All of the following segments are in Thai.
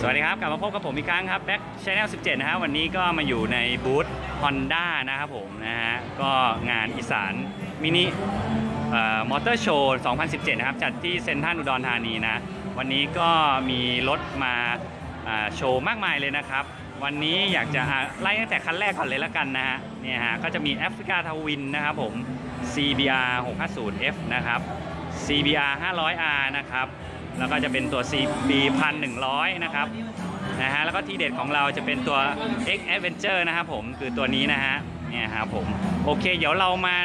สวัสดีครับ กลับมาพบกับผมอีกครั้งครับ Back Channel 17 นะฮะวันนี้ก็มาอยู่ในบูธ Honda นะครับผมนะฮะก็งานอีสานมินิมอเตอร์โชว์ 2017 นะครับ จัดที่เซ็นทรัลอุดรธานีนะ วันนี้ก็มีรถมาโชว์มากมายเลยนะครับ วันนี้อยากจะไล่ตั้งแต่คันแรกก่อนเลยล้วกันนะฮะเนี่ยฮะก็จะมีแอฟริกาทวินนะครับผม CBR 650F นะครับ CBR 500R นะครับ แล้วก็จะเป็นตัว CB 1100 นะครับนะฮะแล้วก็ทีเด็ดของเราจะเป็นตัว X Adventure นะครับผมคือตัวนี้นะฮะเนี่ยครับผมโอเค เดี๋ยวเรามา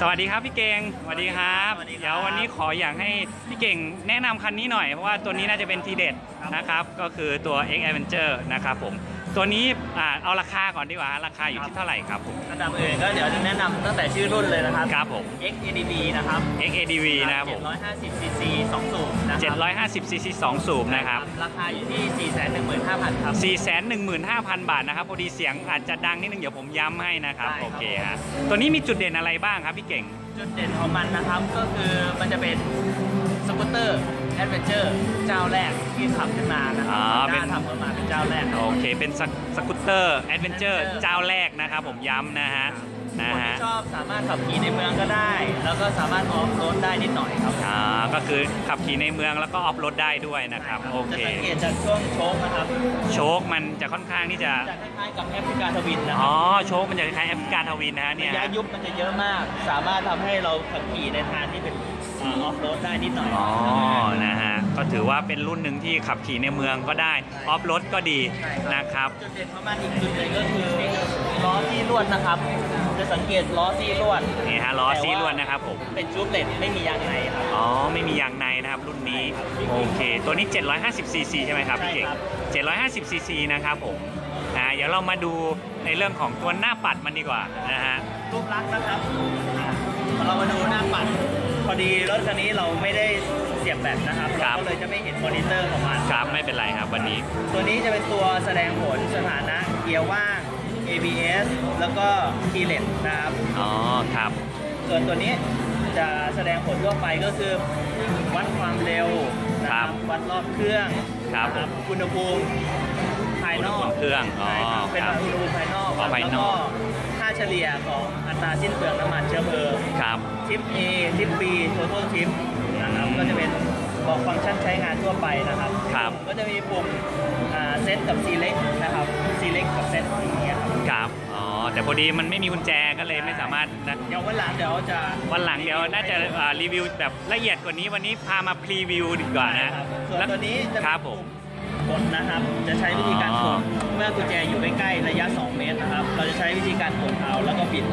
สวัสดีครับพี่เก่งสวัสดีครับสวัสดีครับเดี๋ยววันนี้ขออย่างให้พี่เก่งแนะนำคันนี้หน่อยเพราะว่าตัวนี้น่าจะเป็นทีเด็ดนะครับ ก็คือตัว X Adventure นะครับผม ตัวนี้อ่าเอาราคาก่อนดีกว่า ราคาอยู่ที่เท่าไหร่ครับผม อันดับอื่นก็เดี๋ยวจะแนะนำตั้งแต่ชื่อรุ่นเลยนะครับ ครับผม XADV นะครับ X ADV นะครับผม 750 cc 2 สูบนะครับ750 cc 2 สูบนะครับ ราคาอยู่ที่ 415,000 ครับ 415,000 บาทนะครับ พอดีเสียงอาจจะดังนิดนึงเดี๋ยวผมย้ำให้นะครับ ได้ครับ โอเคฮะ ตัวนี้มีจุดเด่นอะไรบ้างครับพี่เก่ง จุดเด่นของมันนะครับก็คือมันจะเป็นสกูตเตอร์ แอดเวนเจอร์เจ้าแรกที่ทำขึ้นมานะครัอ๋อเป็นด้าทำขึ้นมาเป็นเจ้าแรกครับโอเค เป็นสกสกูตเตอร์แอดเวนเจอร์เจ้าแรกนะครับผมย้ำนะฮะ นะคนฮะ ที่ชอบสามารถขับขี่ในเมืองก็ได้ แล้วก็สามารถออฟโรดได้นิดหน่อยครับอ่า ก็คือขับขี่ในเมืองแล้วก็ออฟโรดได้ด้วยนะครับ โอเค จะสังเกตจากช่วงโชคนะครับโชคมันจะค่อนข้างที่จะ จะคล้ายๆกับแอฟริกาทวินนะคอ๋รัอบโชคมันจะคล้ายๆแอฟริกาทวินนะฮะเนี่ย ระยะยุบมันจะเยอะมาก สามารถทำให้เราขับขี่ในทางที่เป็น ออฟโรดได้นิดหน่อยอ๋อ นะฮะ ก็ถือว่าเป็นรุ่นหนึ่งที่ขับขี่ในเมืองก็ได้ ออฟโรดก็ดีนะครับ จุดเด่นของมันอีกจุดหนึ่งก็คือล้อซี่ลวดนะครับ จะสังเกตล้อซี่ลวดนี่ฮะล้อซีล้วนนะครับผม เป็นจูบเลตไม่มียางในครับ อ๋อ ไม่มียางในนะครับ รุ่นนี้ โอเค ตัวนี้ 750 ซีซีใช่ไหมครับพี่เก่ง750 ซีซีนะครับผมนะเดี๋ยวเรามาดูในเรื่องของตัวหน้าปัดมันดีกว่านะฮะรูปลักษณ์นะครับอ่า เรามาดูหน้าปัด พอดีรถคันนี้เราไม่ได้เสียบแบตนะครับครัเราบ ก็เลยจะไม่เห็นมอนิเตอร์ของมัน ครับไม่เป็นไรครับวันนี้ ตัวนี้จะเป็นตัวแสดงผลสถานะเกียร์ว่าง ABS แล้วก็คีย์เลสนะครับ อ๋อครับ ส่วนตัวนี้จะแสดงผลทั่วไปก็คือ วัดความเร็วนะคครัรับบวัดรอบเครื่องครับนะอุณหภูมิภายนอกอุณหภูมิเครื่องอ๋อใช่ครับเป็นครับอุณหภูมิภายนอกอ๋อภายนอกแล้วก็ค่าเฉลี่ยของอัตราสิ้นเปลืองน้ำมันเชื้อเพลิงครับทิป A ทิป B total tip นะครับก็จะเป็นบอกฟังก์ชันใช้งานทั่วไปนะครับครับ ก็จะมีปุ่มเซตกับ select นะครับ select กับ set อย่างเงี้ยครับครับอ๋อแต่พอดีมันไม่มีกุญแจก็เลยไม่สามารถนะเดี๋ยววันหลังเดี๋ยวจะวันหลังเดี๋ยวน่าจะอ่ารีวิวแบบละเอียดกว่านี้วันนี้พามาพรีวิวดีกว่านะครับส่วนแล้วตัวนี้จะครับผม กดนะครับ จะใช้วิธีการกอ๋อดเมื่อกุญแจอยู่ใกล้ๆระยะ 2 เมตรนะครับ เราจะใช้วิธีการกดเอาแล้วก็บิด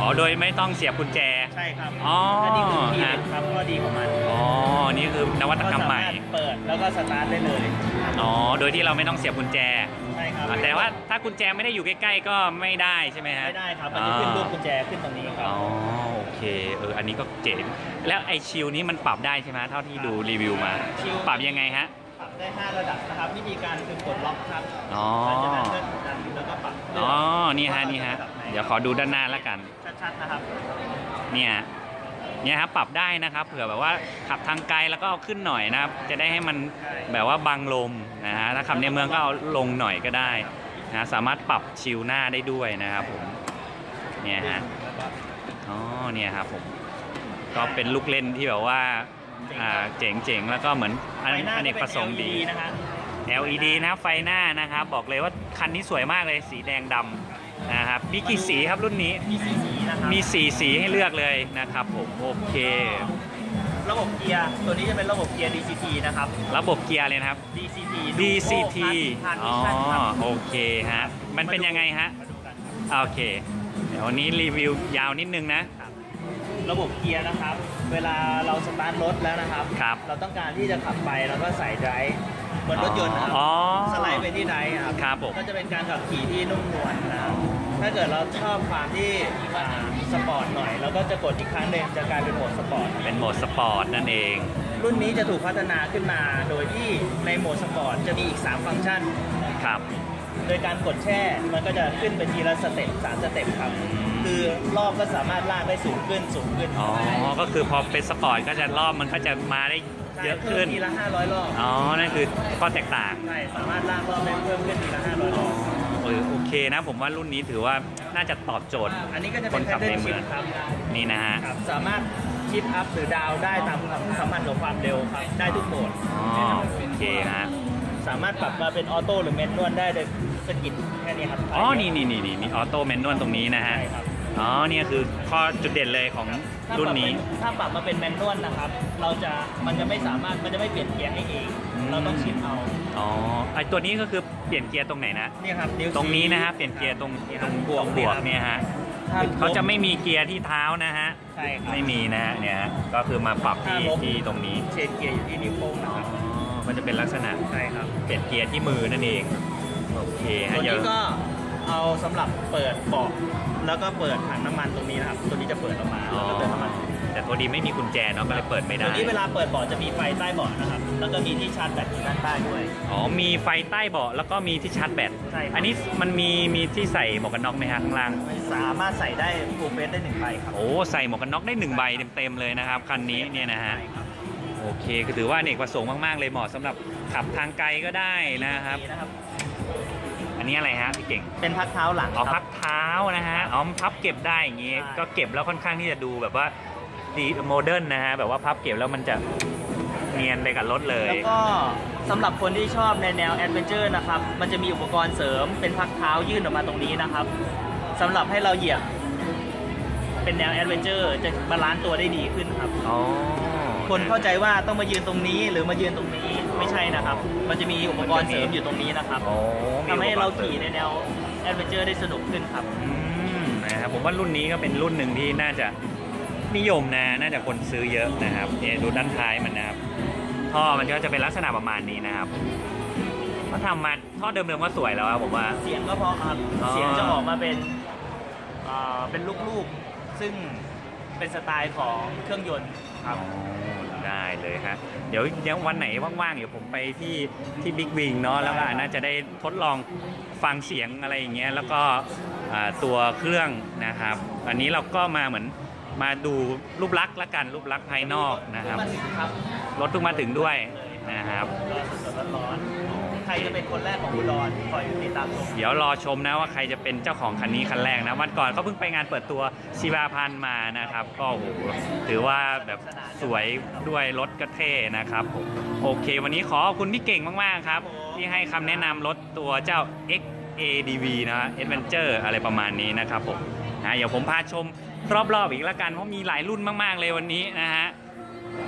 อ๋อ โดยไม่ต้องเสียบกุญแจ ใช่ครับอ๋ออันนี้คือคีย์ฮะเด็ดครับข้อดีของมัน อ๋อ นี่คือนวัตกรรมใหม่ก็สาารถเปิดแล้วก็สตาร์ทได้เลย อ๋อ โดยที่เราไม่ต้องเสียบกุญแจ ใช่ครับ แต่ว่าถ้ากุญแจไม่ได้อยู่ใกล้ๆก็ไม่ได้ใช่ไหมฮะ ไม่ได้ครับ มันจะขึ้นรูปกุญแจขึ้นตรงนี้ครับ อ๋อ โอเค เออ อันนี้ก็เจ๋ง แล้วไอชิลนี้มันปรับได้ใช่ไหมเท่าที่ดูรีวิวมาชิลปรับยังไงฮะปรับ ได้ 5 ระดับนะครับวิธีการคือกดล็อกครับอ๋อหลังจากนั้นก็ดันแล้วก็ปรับอ๋อนี่ฮะนี่ฮะเดี๋ยวขอดูด้านหน้าแล้วกันชัดๆนะครับเนี่ยเนี่ยครับปรับได้นะครับ เผื่อแบบว่าขับทางไกลแล้วก็เอาขึ้นหน่อยนะครับ จะได้ให้มันแบบว่าบังลมนะฮะถ้าขับในเมืองก็เอาลงหน่อยก็ได้นะสามารถปรับชิลหน้าได้ด้วยนะครับผมเนี่ยฮะอ๋อเนี่ยครับผมก็เป็นลูกเล่นที่แบบว่า อ่าเจ๋งๆ แล้วก็เหมือนอันไฟหน้าอันเนกประสงค์ดีก็เป็น LED นะฮะ LED นะครับไฟหน้านะครับบอกเลยว่าคันนี้สวยมากเลยสีแดงดำนะครับมีกี่สีครับรุ่นนี้มีสีสีนะครับมีสีสีให้เลือกเลยนะครับผมโอเค ระบบเกียร์ตัวนี้จะเป็นระบบเกียร์ DCT นะครับ ระบบเกียร์เลยนะครับ DCT DCT อ๋อ๋ออโอเคฮะมันเป็นยังไงฮะ มาดูกัน โอเค เดี๋ยววันนี้รีวิวยาวนิดนึงนะ ระบบเกียร์นะครับ เวลาเราสตาร์ทรถแล้วนะครับ ครับ เราต้องการที่จะขับไปแล้วก็ใส่ไดรฟ์บนรถยนต์นะครับอ๋อสไลด์ไปที่ไดรฟ์ครับครับผม ก็จะเป็นการขับขี่ที่นุ่มนวลนะครับถ้าเกิดเราชอบความที่อ่าสปอร์ตหน่อยเราก็จะกดอีกครั้งหนึ่งจะกลายเป็นโหมดสปอร์ต เป็นโหมดสปอร์ตนั่นเอง รุ่นนี้จะถูกพัฒนาขึ้นมาโดยที่ในโหมดสปอร์ตจะมีอีก 3 ฟังก์ชัน ครับ โดยการกดแช่มันก็จะขึ้นเป็นทีละสเต็ปสามสเต็ปครับอืมคือรอบก็สามารถลากได้สูงขึ้นสูงขึ้นอ๋อ ก็คือพอเป็นสปอร์ตก็จะรอบมันก็จะมาได้ใช่เยอะขึ้นเพิ่มทีละ500รอบ อ๋อ นั่นคือข้อแตกต่าง ใช่ สามารถลากรอบได้เพิ่มขึ้นทีละ500รอบเออโอเคนะผมว่ารุ่นนี้ถือว่าน่าจะตอบโจทย์ อันนี้ก็จะคเป็นนแพขัทบเทิในร์นเมืชิองปครับนี่นะฮะครับสามารถชิปอัพหรือดาวได้ตามความสัมพันธ์ของความเร็วครับ ได้ทุกโหมดอ๋อโอเคฮะ สามารถปรับมาเป็นออโต้หรือแมนนวลได้โดยสกิดแค่นี้ครับอ๋อ นี่นี่นี่นี่มีออโต้แมนนวลตรงนี้นะฮะ ใช่ครับอ๋อ เนี่ยคือข้อจุดเด่นเลยของถ้ารุ่นปบนี้ เป็ถ้าปรับมาเป็นแมนนวลนะครับ เราจะมันจะไม่สามารถมันจะไม่เปลี่ยนเกียร์ให้เอง อืม เราต้องชิปเอาอ๋อ ไอตัวนี้ก็คือเปลี่ยนเกียร์ตรงไหนนะนี่ครับวตรงนี้นะฮะชี้เปลี่ยนเกียร์ตรงนี่ตครบงบวกบวกเนี่ยฮะถ้เขาจะไม่มีเกียร์ที่เท้านะฮะ ใช่ครับไม่มีนะฮะ เนี่ยฮะก็คือมาปรับที่ถ้าลบ ที่ตรงนี้ เชนเกียร์อยู่ที่นิ้วโป้งอ๋นะอครับ มันจะเป็นลักษณะใช่ครับเปลี่ยนเกียร์ที่มือนั่นเองโอเคตัฮะวเดี๋ยวนี้ก็เอาสำหรับเปิดเบาะแล้วก็เปิดถังน้ำมันตรงนี้นะครับ ตัวนี้จะเปิดออกมาอ๋อแล้วก็เติมน้ำมัน แต่ตัวดีไม่มีกุญแจเนาะก็เลยเปิดไม่ได้ ตัวนี้เวลาเปิดเบาะจะมีไฟใต้เบาะนะครับ แล้วก็มีที่ชาร์จแบตอยู่ด้านใต้ด้วย อ๋อ มีไฟใต้เบาะแล้วก็มีที่ชาร์จแบต ใช่ครับ อันนี้มันมีมีที่ใส่หมวกกันน็อกไหมฮะข้างล่าง สามารถใส่ได้ฟูลเฟสได้หนึ่งใบครับ โอ้ ใส่หมวกกันน็อกได้หนึ่งใบเต็มๆเลยนะครับ คันนี้เนี่ยนะฮะ ใช่ครับ โอเคคือถือว่าอเนกประสงค์มาก ๆ เลยเหมาะสำหรับขับทางไกลก็ได้นะครับ นี่นะครับ อันนี้อะไรฮะพี่เก่งเป็นพักเท้าหลังอ๋อคพัรับ กเท้านะฮะอ๋อพับเก็บได้อย่างงี้ใช่ ก็เก็บแล้วค่อนข้างที่จะดูแบบว่าดีโมเดิร์นนะฮะแบบว่าพับเก็บแล้วมันจะเนียนไปกับรถเลย แล้วก็สำหรับคนที่ชอบในแนวแอดเวนเจอร์นะครับ มันจะมีอุปกรณ์เสริมเป็นพักเท้ายื่นออกมาตรงนี้นะครับสำหรับให้เราเหยียบ เป็นแนวแอดเวนเจอร์จะบาลานซ์ตัวได้ดีขึ้นครับ อ๋อ คนเข้าใจว่าต้องมายืนตรงนี้หรือมายืนตรงนี้ไม่ใช่นะครับ มันจะมีอุปกรณ์เสริมอยู่ตรงนี้นะครับโอ้มีทำให้เราอุปกณ์สขี่ในแนวแอดเวนเจอร์ได้สนุกขึ้นครับอืมนะครับผมว่ารุ่นนี้ก็เป็นรุ่นหนึ่งที่น่าจะนิยมนะน่าจะคนซื้อเยอะนะครับเนี่ยดูด้านท้ายมันนะครับท่อมันก็จะเป็นลักษณะประมาณนี้นะครับเขาทำมาท่อเดิมๆก็สวยแล้วครับผมว่าเสียงก็เพราะครับอ๋อเสียงจะออกมาเป็นเอ่อเป็นลูกๆ ซึ่ง เป็นสไตล์ของเครื่องยนต์ครับอ๋อได้เลยฮะ เดี๋ยวยังวันไหนว่างๆ เดี๋ยวผมไปที่ที่บิ๊กวิงเนาะแล้วก็น่าจะได้ทดลองฟังเสียงอะไรอย่างเงี้ยแล้วก็อ่าตัวเครื่องนะครับ อันนี้เราก็มาเหมือนมาดูรูปลักษณ์ละกันรูปลักษณ์ภายนอกนะครับมาถึงครับรถเพิ่งมาถึงด้วยนะครับรอสดๆร้อนๆ ใครจะเป็นคนแรกของอุดรคอยติดตามชมเดี๋ยวรอชมนะว่าใครจะเป็นเจ้าของคันนี้คันแรกนะวันก่อนเขาเพิ่งไปงานเปิดตัวชีวาพันธ์มานะครับ ก็โอ้โหถือว่าแบบสวยด้วยรถก็เท่นะครับผมโอเค วันนี้ขอขอบคุณพี่เก่งมาก ๆ ครับ ที่ให้คำแนะนำรถตัวเจ้า XADV นะ Adventure อะไรประมาณนี้นะครับผมนะเดี๋ยวผมพาชมรอบๆอีกแล้วกัน เพราะมีหลายรุ่นมาก ๆ เลยวันนี้นะฮะ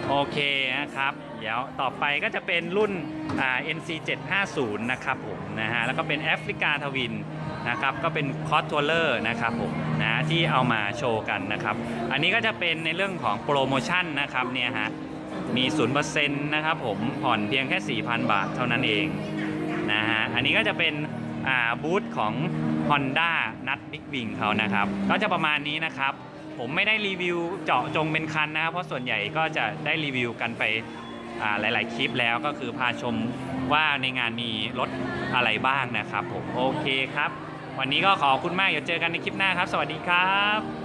โอเคนะครับ ดี๋ยวต่อไปก็จะเป็นรุ่นอ่า NC 750นะครับผมนะฮะแล้วก็เป็นแอฟริกาทวินนะครับก็เป็นคอสทัวเลอร์นะครับผมนะที่เอามาโชว์กันนะครับ อันนี้ก็จะเป็นในเรื่องของโปรโมชั่นนะครับเนี่ยฮะมี0%นะครับผมผ่อนเพียงแค่ 4,000 บาทเท่านั้นเองนะฮะอันนี้ก็จะเป็นบูธของ Honda นัดบิ๊กวิงเขานะครับ ก็จะประมาณนี้นะครับ ผมไม่ได้รีวิวเจาะจงเป็นคันนะครับ เพราะส่วนใหญ่ก็จะได้รีวิวกันไป หลาย ๆ คลิปแล้วก็คือพาชมว่าในงานมีรถอะไรบ้างนะครับผมโอเคครับ วันนี้ก็ขอบคุณมากเดี๋ยวเจอกันในคลิปหน้าครับ สวัสดีครับ